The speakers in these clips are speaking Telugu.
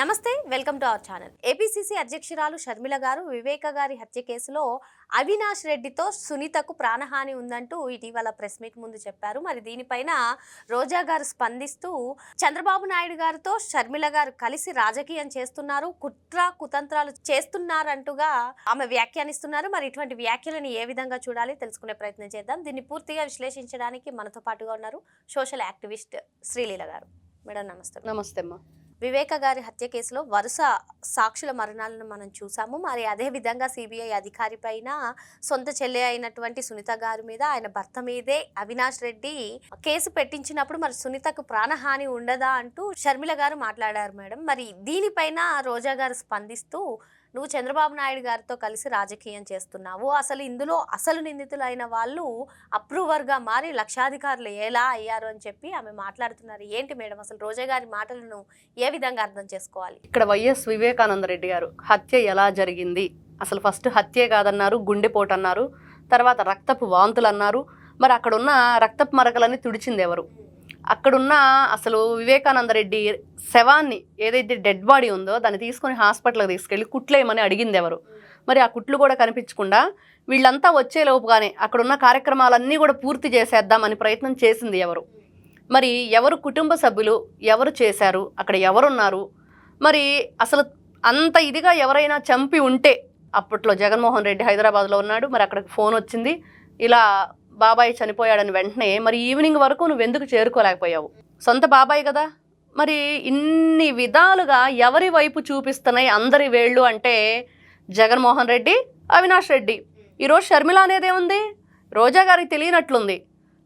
నమస్తే welcome to our channel. APCC అధ్యక్షురాలు షర్మిల గారు వివేక గారి హత్య కేసులో అవినాష్ రెడ్డితో సునీతకు ప్రాణహాని ఉందంటూ ఇటీవల ప్రెస్ మీట్ ముందు చెప్పారు. మరి దీనిపైన రోజా గారు స్పందిస్తూ చంద్రబాబు నాయుడు గారితో షర్మిల గారు కలిసి రాజకీయం చేస్తున్నారు కుట్ర కుతంత్రాలు చేస్తున్నారంటూగా ఆమె వ్యాఖ్యానిస్తున్నారు. మరి ఇటువంటి వ్యాఖ్యలను ఏ విధంగా చూడాలి తెలుసుకునే ప్రయత్నం చేద్దాం. దీన్ని పూర్తిగా విశ్లేషించడానికి మనతో పాటుగా ఉన్నారు సోషల్ యాక్టివిస్ట్ శ్రీలీల గారు. మేడం నమస్తే. నమస్తే అమ్మా. వివేక గారి హత్య కేసులో వరుస సాక్షుల మరణాలను మనం చూసాము. మరి అదే విధంగా సిబిఐ అధికారి పైన సొంత చెల్లె అయినటువంటి సునీత గారి మీద ఆయన భర్త మీదే అవినాష్ రెడ్డి కేసు పెట్టించినప్పుడు మరి సునీతకు ప్రాణహాని ఉండదా అంటూ షర్మిల గారు మాట్లాడారు మేడం. మరి దీనిపైన రోజా గారు స్పందిస్తూ నువ్వు చంద్రబాబు నాయుడు గారితో కలిసి రాజకీయం చేస్తున్నావు. అసలు ఇందులో అసలు నిందితులైన వాళ్ళు అప్రూవర్గా మారి లక్షాధికారులు ఎలా అయ్యారు అని చెప్పి ఆమె మాట్లాడుతున్నారు. ఏంటి మేడం అసలు రోజా గారి మాటలను ఏ విధంగా అర్థం చేసుకోవాలి? ఇక్కడ వైఎస్ వివేకానంద రెడ్డి గారు హత్య ఎలా జరిగింది? అసలు ఫస్ట్ హత్యే కాదన్నారు గుండెపోటు అన్నారు తర్వాత రక్తపు వాంతులు అన్నారు మరి అక్కడున్న రక్తపు మరకలని తుడిచింది ఎవరు? అక్కడున్న అసలు వివేకానంద రెడ్డి శవాన్ని ఏదైతే డెడ్ బాడీ ఉందో దాన్ని తీసుకొని హాస్పిటల్కి తీసుకెళ్ళి కుట్లేయమని అడిగింది ఎవరు? మరి ఆ కుట్లు కూడా కనిపించకుండా వీళ్ళంతా వచ్చే లోపుగానే అక్కడున్న కార్యక్రమాలన్నీ కూడా పూర్తి చేసేద్దామని ప్రయత్నం చేసింది ఎవరు? మరి ఎవరు కుటుంబ సభ్యులు? ఎవరు చేశారు? అక్కడ ఎవరున్నారు? మరి అసలు అంత ఇదిగా ఎవరైనా చంపి ఉంటే అప్పట్లో జగన్మోహన్ రెడ్డి హైదరాబాద్లో ఉన్నాడు మరి అక్కడికి ఫోన్ వచ్చింది. ఇలా బాబాయ్ చనిపోయాడని వెంటనే మరి ఈవినింగ్ వరకు నువ్వు ఎందుకు చేరుకోలేకపోయావు? సొంత బాబాయ్ కదా. మరి ఇన్ని విధాలుగా ఎవరి వైపు చూపిస్తున్నాయి అందరి వేళ్ళు అంటే జగన్మోహన్ రెడ్డి అవినాష్ రెడ్డి. ఈరోజు షర్మిల అనేది ఏముంది రోజా గారికి తెలియనట్లుంది.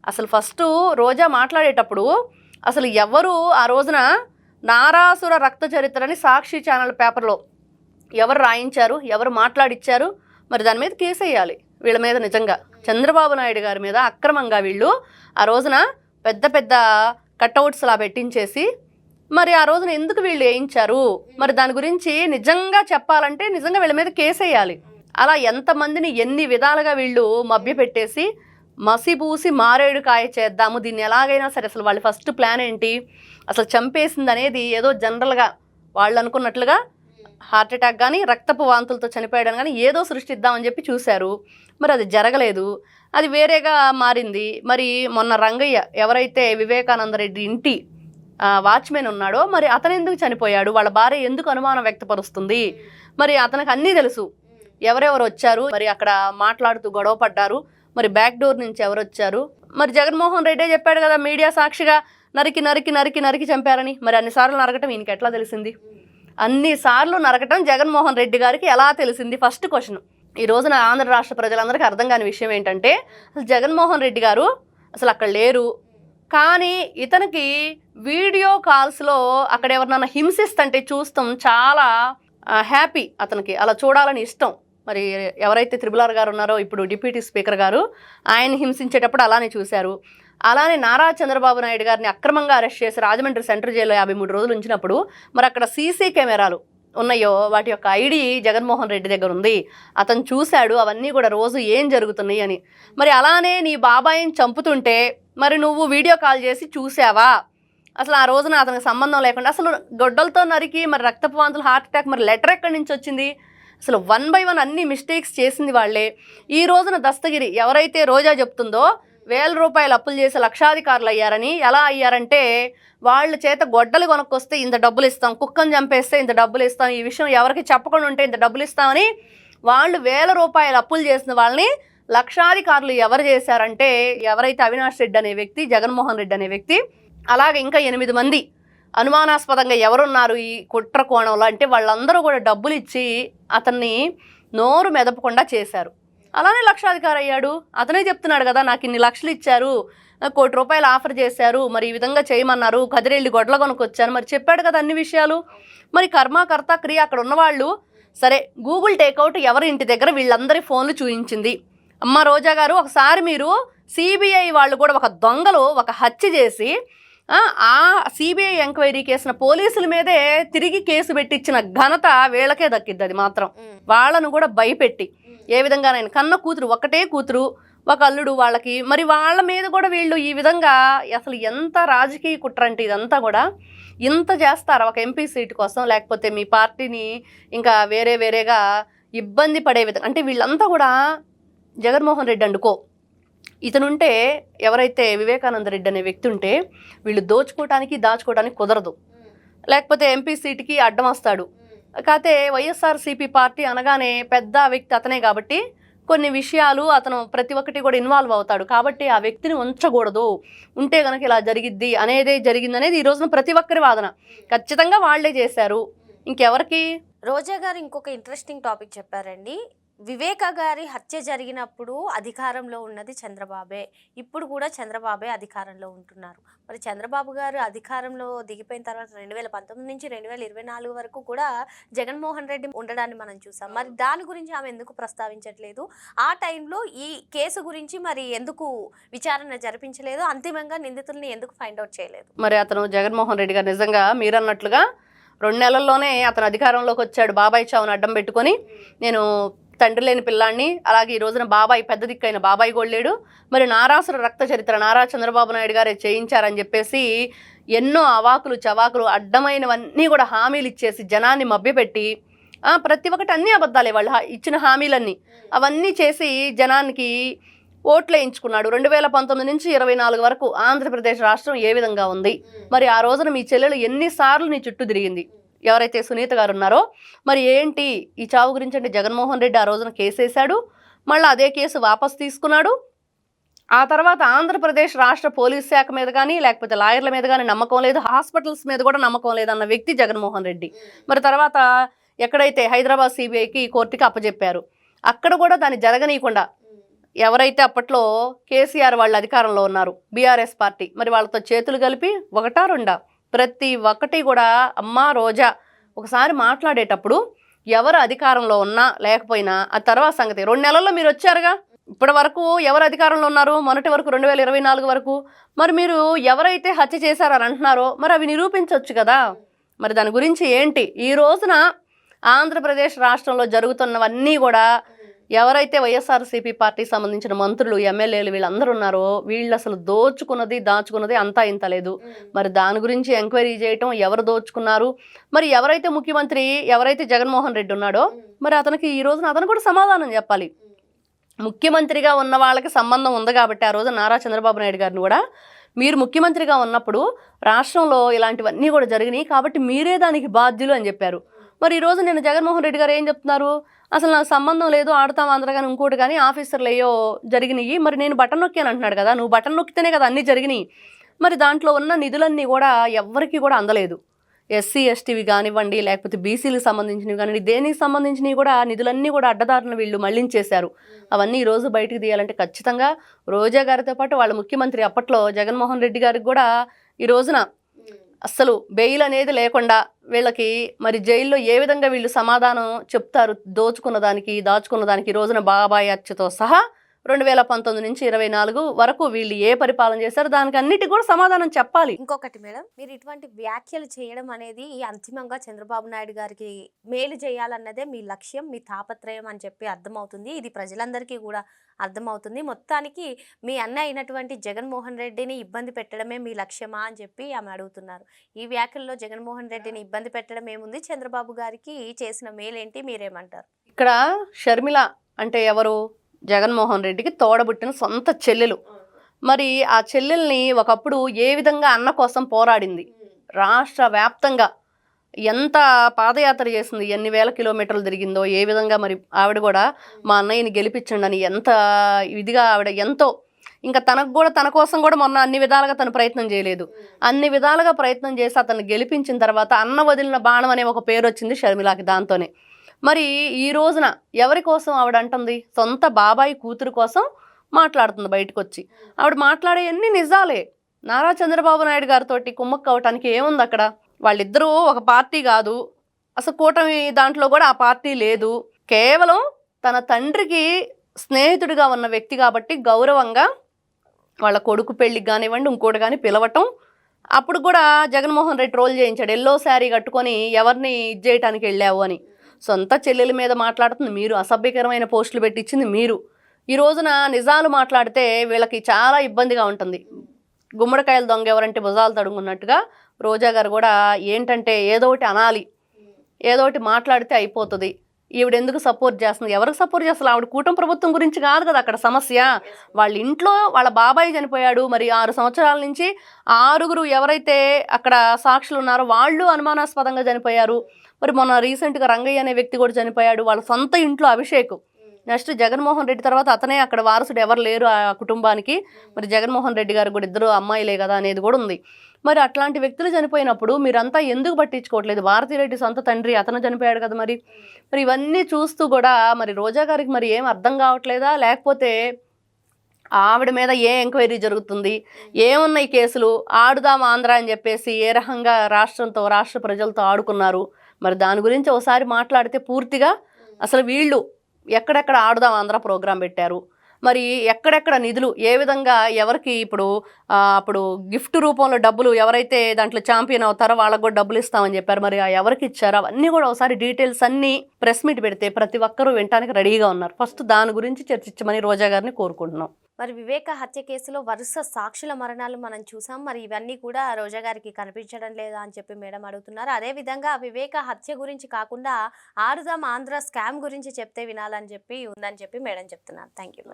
అసలు ఫస్ట్ రోజా మాట్లాడేటప్పుడు అసలు ఎవరు ఆ రోజున నారాసుర రక్త చరిత్రని సాక్షి ఛానల్ పేపర్లో ఎవరు రాయించారు ఎవరు మాట్లాడిచ్చారు మరి దాని మీద కేసు వేయాలి వీళ్ళ మీద నిజంగా. చంద్రబాబు నాయుడు గారి మీద అక్రమంగా వీళ్ళు ఆ రోజున పెద్ద పెద్ద కట్అవుట్స్ లా పెట్టించేసి మరి ఆ రోజున ఎందుకు వీళ్ళు వేయించారు? మరి దాని గురించి నిజంగా చెప్పాలంటే నిజంగా వీళ్ళ మీద కేసు వేయాలి అలా ఎంతమందిని ఎన్ని విధాలుగా వీళ్ళు మభ్యపెట్టేసి మసిపూసి మారేడు కాయ చేద్దాము దీన్ని ఎలాగైనా సరే అసలు వాళ్ళ ఫస్ట్ ప్లాన్ ఏంటి? అసలు చంపేసింది అనేది ఏదో జనరల్గా వాళ్ళు అనుకున్నట్లుగా హార్ట్ అటాక్ కానీ రక్తపు వాంతులతో చనిపోయడం కానీ ఏదో సృష్టిద్దామని చెప్పి చూశారు. మరి అది జరగలేదు. అది వేరేగా మారింది. మరి మొన్న రంగయ్య ఎవరైతే వివేకానంద రెడ్డి ఇంటి వాచ్మెన్ ఉన్నాడో మరి అతను ఎందుకు చనిపోయాడు? వాళ్ళ భార్య ఎందుకు అనుమానం వ్యక్తపరుస్తుంది? మరి అతనికి అన్నీ తెలుసు. ఎవరెవరు వచ్చారు? మరి అక్కడ మాట్లాడుతూ గొడవ పడ్డారు. మరి బ్యాక్ డోర్ నుంచి ఎవరు వచ్చారు? మరి జగన్మోహన్ రెడ్డే చెప్పాడు కదా మీడియా సాక్షిగా నరికి నరికి నరికి నరికి చంపారని. మరి అన్నిసార్లు నరకటం ఈయనకి ఎట్లా తెలిసింది? అన్నిసార్లు నరకటం జగన్మోహన్ రెడ్డి గారికి ఎలా తెలిసింది? ఫస్ట్ క్వశ్చన్ ఈ రోజున ఆంధ్ర రాష్ట్ర ప్రజలందరికీ అర్థం కాని విషయం ఏంటంటే అసలు జగన్మోహన్ రెడ్డి గారు అసలు అక్కడ లేరు. కానీ ఇతనికి వీడియో కాల్స్లో అక్కడ ఎవరినన్నా హింసిస్తుంటే చూస్తాం చాలా హ్యాపీ అతనికి. అలా చూడాలని ఇష్టం. మరి ఎవరైతే త్రిబులార్ గారు ఉన్నారో ఇప్పుడు డిప్యూటీ స్పీకర్ గారు ఆయన హింసించేటప్పుడు అలానే చూశారు. అలానే నారా చంద్రబాబు నాయుడు గారిని అక్రమంగా అరెస్ట్ చేసి రాజమండ్రి సెంట్రల్ జైల్లో యాభై మూడు రోజులు ఉంచినప్పుడు మరి అక్కడ సీసీ కెమెరాలు ఉన్నాయో వాటి యొక్క ఐడి జగన్మోహన్ రెడ్డి దగ్గర ఉంది. అతను చూశాడు అవన్నీ కూడా రోజు ఏం జరుగుతున్నాయి అని. మరి అలానే నీ బాబాయిని చంపుతుంటే మరి నువ్వు వీడియో కాల్ చేసి చూసావా అసలు ఆ రోజున అతనికి సంబంధం లేకుండా అసలు గొడ్డలతో నరికి మరి రక్తపు వాంతులు హార్ట్ అటాక్ మరి లెటర్ ఎక్కడి నుంచి వచ్చింది? అసలు వన్ బై వన్ అన్ని మిస్టేక్స్ చేసింది వాళ్ళే. ఈ రోజున దస్తగిరి ఎవరైతే రోజా చెప్తుందో వేల రూపాయలు అప్పులు చేసి లక్షాధికారులు అయ్యారని ఎలా అయ్యారంటే వాళ్ళ చేత గొడ్డలు కొనుక్కొస్తే ఇంత డబ్బులు ఇస్తాం కుక్కను చంపేస్తే ఇంత డబ్బులు ఇస్తాం ఈ విషయం ఎవరికి చెప్పకుండా ఉంటే ఇంత డబ్బులు ఇస్తామని వాళ్ళు వేల రూపాయలు అప్పులు చేసిన వాళ్ళని లక్షాధికారులు ఎవరు చేశారంటే ఎవరైతే అవినాష్ రెడ్డి అనే వ్యక్తి జగన్మోహన్ రెడ్డి అనే వ్యక్తి అలాగే ఇంకా ఎనిమిది మంది అనుమానాస్పదంగా ఎవరున్నారు ఈ కుట్ర కోణంలో అంటే వాళ్ళందరూ కూడా డబ్బులు ఇచ్చి అతన్ని నోరు మెదపకుండా చేశారు. అలానే లక్షాధికారి అయ్యాడు. అతనే చెప్తున్నాడు కదా నాకు ఇన్ని లక్షలు ఇచ్చారు కోటి రూపాయలు ఆఫర్ చేశారు మరి ఈ విధంగా చేయమన్నారు కదిరెళ్ళి గొడ్ల కొనుక్కొచ్చాను మరి చెప్పాడు కదా అన్ని విషయాలు. మరి కర్మకర్త క్రియ అక్కడ ఉన్నవాళ్ళు సరే గూగుల్ టేక్అవుట్ ఎవరి ఇంటి దగ్గర వీళ్ళందరి ఫోన్లు చూయించింది. అమ్మ రోజా గారు ఒకసారి మీరు సిబిఐ వాళ్ళు కూడా ఒక దొంగలు ఒక హత్య చేసి ఆ, సిబిఐ ఎంక్వైరీ కేసిన పోలీసుల మీదే తిరిగి కేసు పెట్టించిన ఘనత వీళ్ళకే దక్కిద్ది అది మాత్రం వాళ్ళను కూడా భయపెట్టి ఏ విధంగా నేను కన్న కూతురు ఒకటే కూతురు ఒక అల్లుడు వాళ్ళకి. మరి వాళ్ళ మీద కూడా వీళ్ళు ఈ విధంగా అసలు ఎంత రాజకీయ కుట్ర అంటే ఇదంతా కూడా ఇంత చేస్తారు? ఒక ఎంపీ సీట్ కోసం లేకపోతే మీ పార్టీని ఇంకా వేరే వేరేగా ఇబ్బంది పడే విధంగా. అంటే వీళ్ళంతా కూడా జగన్మోహన్ రెడ్డి అండుకో. ఇతనుంటే ఎవరైతే వివేకానంద రెడ్డి అనే వ్యక్తి ఉంటే వీళ్ళు దోచుకోవటానికి దాచుకోవడానికి కుదరదు. లేకపోతే ఎంపీ సీట్కి అడ్డం వస్తాడు. కాకపోతే వైఎస్ఆర్సీపీ పార్టీ అనగానే పెద్ద వ్యక్తి అతనే కాబట్టి కొన్ని విషయాలు అతను ప్రతి ఒక్కటి కూడా ఇన్వాల్వ్ అవుతాడు. కాబట్టి ఆ వ్యక్తిని ఉంచకూడదు. ఉంటే గనక ఇలా జరిగిద్ది అనేదే జరిగింది అనేది ఈ రోజున ప్రతి ఒక్కరి వాదన. ఖచ్చితంగా వాళ్ళే చేశారు. ఇంకెవరికి? రోజా గారు ఇంకొక ఇంట్రెస్టింగ్ టాపిక్ చెప్పారండి. వివేక గారి హత్య జరిగినప్పుడు అధికారంలో ఉన్నది చంద్రబాబే. ఇప్పుడు కూడా చంద్రబాబే అధికారంలో ఉంటున్నారు. మరి చంద్రబాబు గారు అధికారంలో దిగిపోయిన తర్వాత రెండు వేల పంతొమ్మిది నుంచి రెండు వేల ఇరవై నాలుగు వరకు కూడా జగన్మోహన్ రెడ్డి ఉండడాన్ని మనం చూసాం. మరి దాని గురించి ఆమె ఎందుకు ప్రస్తావించట్లేదు? ఆ టైంలో ఈ కేసు గురించి మరి ఎందుకు విచారణ జరిపించలేదు? అంతిమంగా నిందితుల్ని ఎందుకు ఫైండ్ అవుట్ చేయలేదు? మరి అతను జగన్మోహన్ రెడ్డి గారు నిజంగా మీరన్నట్లుగా రెండు నెలల్లోనే అతను అధికారంలోకి వచ్చాడు. బాబాయ్ చావును అడ్డం పెట్టుకొని నేను తండ్రి లేని పిల్లాన్ని అలాగే ఈ రోజున బాబాయ్ పెద్ద దిక్కైన బాబాయ్ గోళ్ళేడు మరి నారాసుర రక్త చరిత్ర నారా చంద్రబాబు నాయుడు గారే చేయించారని చెప్పేసి ఎన్నో అవాకులు చవాకులు అడ్డమైనవన్నీ కూడా హామీలు ఇచ్చేసి జనాన్ని మభ్యపెట్టి ప్రతి ఒక్కటి అన్ని అబద్ధాలే వాళ్ళు ఇచ్చిన హామీలన్నీ. అవన్నీ చేసి జనానికి ఓట్లు వేయించుకున్నాడు రెండు వేల పంతొమ్మిది నుంచి ఇరవై నాలుగు వరకు ఆంధ్రప్రదేశ్ రాష్ట్రం ఏ విధంగా ఉంది? మరి ఆ రోజున మీ చెల్లెలు ఎన్నిసార్లు నీ చుట్టూ తిరిగింది? ఎవరైతే సునీత గారు ఉన్నారో మరి ఏంటి ఈ చావు గురించి అంటే జగన్మోహన్ రెడ్డి ఆ రోజున కేసు వేశాడు మళ్ళీ అదే కేసు వాపస్ తీసుకున్నాడు. ఆ తర్వాత ఆంధ్రప్రదేశ్ రాష్ట్ర పోలీస్ శాఖ మీద కానీ లేకపోతే లాయర్ల మీద కానీ నమ్మకం లేదు హాస్పిటల్స్ మీద కూడా నమ్మకం లేదన్న వ్యక్తి జగన్మోహన్ రెడ్డి. మరి తర్వాత ఎక్కడైతే హైదరాబాద్ సిబిఐకి కోర్టుకి అప్పజెప్పారు అక్కడ కూడా దాన్ని జరగనీయకుండా ఎవరైతే అప్పట్లో కేసీఆర్ వాళ్ళ అధికారంలో ఉన్నారు బీఆర్ఎస్ పార్టీ మరి వాళ్ళతో చేతులు కలిపి ఒకటా రెండా? ప్రతి ఒక్కటి కూడా అమ్మ రోజా ఒకసారి మాట్లాడేటప్పుడు ఎవరు అధికారంలో ఉన్నా లేకపోయినా ఆ తర్వాత సంగతి. రెండు నెలల్లో మీరు వచ్చారుగా? ఇప్పటి వరకు ఎవరు అధికారంలో ఉన్నారు? మొన్నటి వరకు రెండు వేల ఇరవై నాలుగు వరకు. మరి మీరు ఎవరైతే హత్య చేశారని అంటున్నారో మరి అవి నిరూపించవచ్చు కదా? మరి దాని గురించి ఏంటి? ఈ రోజున ఆంధ్రప్రదేశ్ రాష్ట్రంలో జరుగుతున్నవన్నీ కూడా ఎవరైతే వైఎస్ఆర్సీపీ పార్టీకి సంబంధించిన మంత్రులు ఎమ్మెల్యేలు వీళ్ళందరూ ఉన్నారో వీళ్ళు అసలు దోచుకున్నది దాచుకున్నది అంతా ఇంత లేదు. మరి దాని గురించి ఎంక్వైరీ చేయటం ఎవరు దోచుకున్నారు? మరి ఎవరైతే ముఖ్యమంత్రి ఎవరైతే జగన్మోహన్ రెడ్డి ఉన్నాడో మరి అతనికి ఈ రోజున అతను కూడా సమాధానం చెప్పాలి. ముఖ్యమంత్రిగా ఉన్న వాళ్ళకి సంబంధం ఉంది కాబట్టి ఆ రోజు నారా చంద్రబాబు నాయుడు గారిని కూడా మీరు ముఖ్యమంత్రిగా ఉన్నప్పుడు రాష్ట్రంలో ఇలాంటివన్నీ కూడా జరిగినాయి కాబట్టి మీరే దానికి బాధ్యులు అని చెప్పారు. మరి ఈరోజు నేను జగన్మోహన్ రెడ్డి గారు ఏం చెప్తున్నారు? అసలు నాకు సంబంధం లేదు ఆడతాం అందరూ కానీ ఇంకోటి కానీ ఆఫీసర్లు అయ్యో జరిగినాయి. మరి నేను బటన్ నొక్కాను అంటున్నాడు కదా నువ్వు బటన్ నొక్కితేనే కదా అన్నీ జరిగినాయి. మరి దాంట్లో ఉన్న నిధులన్నీ కూడా ఎవ్వరికీ కూడా అందలేదు. ఎస్సీ ఎస్టీవి కానివ్వండి లేకపోతే బీసీలకు సంబంధించినవి కానివ్వండి దేనికి సంబంధించినవి కూడా నిధులన్నీ కూడా అడ్డదారులను వీళ్ళు మళ్ళించేశారు. అవన్నీ ఈ రోజు తీయాలంటే ఖచ్చితంగా రోజా గారితో పాటు వాళ్ళ ముఖ్యమంత్రి అప్పట్లో జగన్మోహన్ రెడ్డి గారికి కూడా ఈ రోజున అస్సలు బెయిల్ అనేది లేకుండా వీళ్ళకి మరి జైల్లో ఏ విధంగా వీళ్ళు సమాధానం చెప్తారు దోచుకున్న దానికి దాచుకున్న దానికి రోజున బాబాయ్ అచ్చతో సహా రెండు వేల పంతొమ్మిది నుంచి ఇరవై నాలుగు వరకు వీళ్ళు ఏ పరిపాలన చేశారో దానికి అన్నిటికీ కూడా సమాధానం చెప్పాలి. ఇంకొకటి మేడం మీరు ఇటువంటి వ్యాఖ్యలు చేయడం అనేది అంతిమంగా చంద్రబాబు నాయుడు గారికి మేలు చేయాలన్నదే మీ లక్ష్యం మీ తాపత్రయం అని చెప్పి అర్థమవుతుంది. ఇది ప్రజలందరికీ కూడా అర్థమవుతుంది. మొత్తానికి మీ అన్న అయినటువంటి జగన్మోహన్ రెడ్డిని ఇబ్బంది పెట్టడమే మీ లక్ష్యమా అని చెప్పి ఆమె అడుగుతున్నారు. ఈ వ్యాఖ్యల్లో జగన్మోహన్ రెడ్డిని ఇబ్బంది పెట్టడం ఏముంది? చంద్రబాబు గారికి చేసిన మేలేంటి? మీరేమంటారు? ఇక్కడ షర్మిల అంటే ఎవరు? జగన్మోహన్ రెడ్డికి తోడబుట్టిన సొంత చెల్లెలు. మరి ఆ చెల్లెల్ని ఒకప్పుడు ఏ విధంగా అన్న కోసం పోరాడింది. రాష్ట్ర వ్యాప్తంగా ఎంత పాదయాత్ర చేసింది ఎన్ని వేల కిలోమీటర్లు తిరిగిందో ఏ విధంగా మరి ఆవిడ కూడా మా అన్నయ్యని గెలిపించండి అని ఎంత ఇదిగా ఆవిడ ఎంతో ఇంకా తనకు కూడా తన కోసం కూడా మొన్న అన్ని విధాలుగా తను ప్రయత్నం చేయలేదు. అన్ని విధాలుగా ప్రయత్నం చేసి అతను గెలిపించిన తర్వాత అన్న వదిలిన బాణం అనే ఒక పేరు వచ్చింది షర్మిలాకి దాంతోనే. మరి ఈ రోజున ఎవరి కోసం ఆవిడ అంటుంది? సొంత బాబాయి కూతురు కోసం మాట్లాడుతుంది బయటకు వచ్చి ఆవిడ మాట్లాడే అన్ని నిజాలే. నారా చంద్రబాబు నాయుడు గారితో కుమ్మక్క అవటానికి ఏముంది అక్కడ వాళ్ళిద్దరూ ఒక పార్టీ కాదు. అసలు కూటమి దాంట్లో కూడా ఆ పార్టీ లేదు. కేవలం తన తండ్రికి స్నేహితుడిగా ఉన్న వ్యక్తి కాబట్టి గౌరవంగా వాళ్ళ కొడుకు పెళ్ళికి కానివ్వండి ఇంకోటి కానీ పిలవటం. అప్పుడు కూడా జగన్మోహన్ రెడ్డి రోల్ చేయించాడు. ఎల్లో శారీ కట్టుకొని ఎవరిని ఇది చేయటానికి వెళ్ళావు అని. సొంత చెల్లెల మీద మాట్లాడుతుంది. మీరు అసభ్యకరమైన పోస్టులు పెట్టించింది మీరు. ఈ రోజున నిజాలు మాట్లాడితే వీళ్ళకి చాలా ఇబ్బందిగా ఉంటుంది. గుమ్మడికాయలు దొంగ ఎవరంటే భుజాలు తడుగున్నట్టుగా రోజా గారు కూడా ఏంటంటే ఏదో ఒకటి అనాలి. ఏదో ఒకటి మాట్లాడితే అయిపోతుంది. ఈవిడ ఎందుకు సపోర్ట్ చేస్తుంది? ఎవరికి సపోర్ట్ చేస్తారు ఆవిడ కూటమి ప్రభుత్వం గురించి కాదు కదా అక్కడ సమస్య. వాళ్ళ ఇంట్లో వాళ్ళ బాబాయ్ చనిపోయాడు. మరి ఆరు సంవత్సరాల నుంచి ఆరుగురు ఎవరైతే అక్కడ సాక్షులు ఉన్నారో వాళ్ళు అనుమానాస్పదంగా చనిపోయారు. మరి మొన్న రీసెంట్గా రంగయ్య అనే వ్యక్తి కూడా చనిపోయాడు. వాళ్ళ సొంత ఇంట్లో అభిషేక్. నెక్స్ట్ జగన్మోహన్ రెడ్డి తర్వాత అతనే అక్కడ వారసుడు ఎవరు లేరు ఆ కుటుంబానికి. మరి జగన్మోహన్ రెడ్డి గారు కూడా ఇద్దరు అమ్మాయిలే కదా అనేది కూడా ఉంది. మరి అట్లాంటి వ్యక్తులు చనిపోయినప్పుడు మీరంతా ఎందుకు పట్టించుకోవట్లేదు? భారతిరెడ్డి సొంత తండ్రి అతను చనిపోయాడు కదా మరి. మరి ఇవన్నీ చూస్తూ కూడా మరి రోజా గారికి మరి ఏం అర్థం కావట్లేదా? లేకపోతే ఆవిడ మీద ఏ ఎంక్వైరీ జరుగుతుంది? ఏమున్నాయి కేసులు? ఆడుదాం ఆంధ్ర అని చెప్పేసి ఏ రకంగా రాష్ట్రంతో రాష్ట్ర ప్రజలతో ఆడుకున్నారు? మరి దాని గురించి ఒకసారి మాట్లాడితే పూర్తిగా అసలు వీళ్ళు ఎక్కడెక్కడ ఆడుదాం ఆంధ్ర ప్రోగ్రాం పెట్టారు. మరి ఎక్కడెక్కడ నిధులు ఏ విధంగా ఎవరికి ఇప్పుడు అప్పుడు గిఫ్ట్ రూపంలో డబ్బులు ఎవరైతే దాంట్లో ఛాంపియన్ అవుతారో వాళ్ళకు కూడా డబ్బులు ఇస్తామని చెప్పారు. మరి ఆ ఎవరికి ఇచ్చారో అవన్నీ కూడా ఒకసారి డీటెయిల్స్ అన్నీ ప్రెస్ మీట్ పెడితే ప్రతి ఒక్కరూ వినటానికి రెడీగా ఉన్నారు. ఫస్ట్ దాని గురించి చర్చించమని రోజా గారిని కోరుకుంటున్నాం. మరి వివేక హత్య కేసులో వరుస సాక్షుల మరణాలు మనం చూసాం. మరి ఇవన్నీ కూడా రోజా గారికి కనిపించడం లేదా అని చెప్పి మేడం అడుగుతున్నారు. అదే విధంగా వివేక హత్య గురించి కాకుండా ఆరుదాం ఆంధ్ర స్కామ్ గురించి చెప్తే వినాలని చెప్పి ఉందని చెప్పి మేడం చెప్తున్నారు. Thank you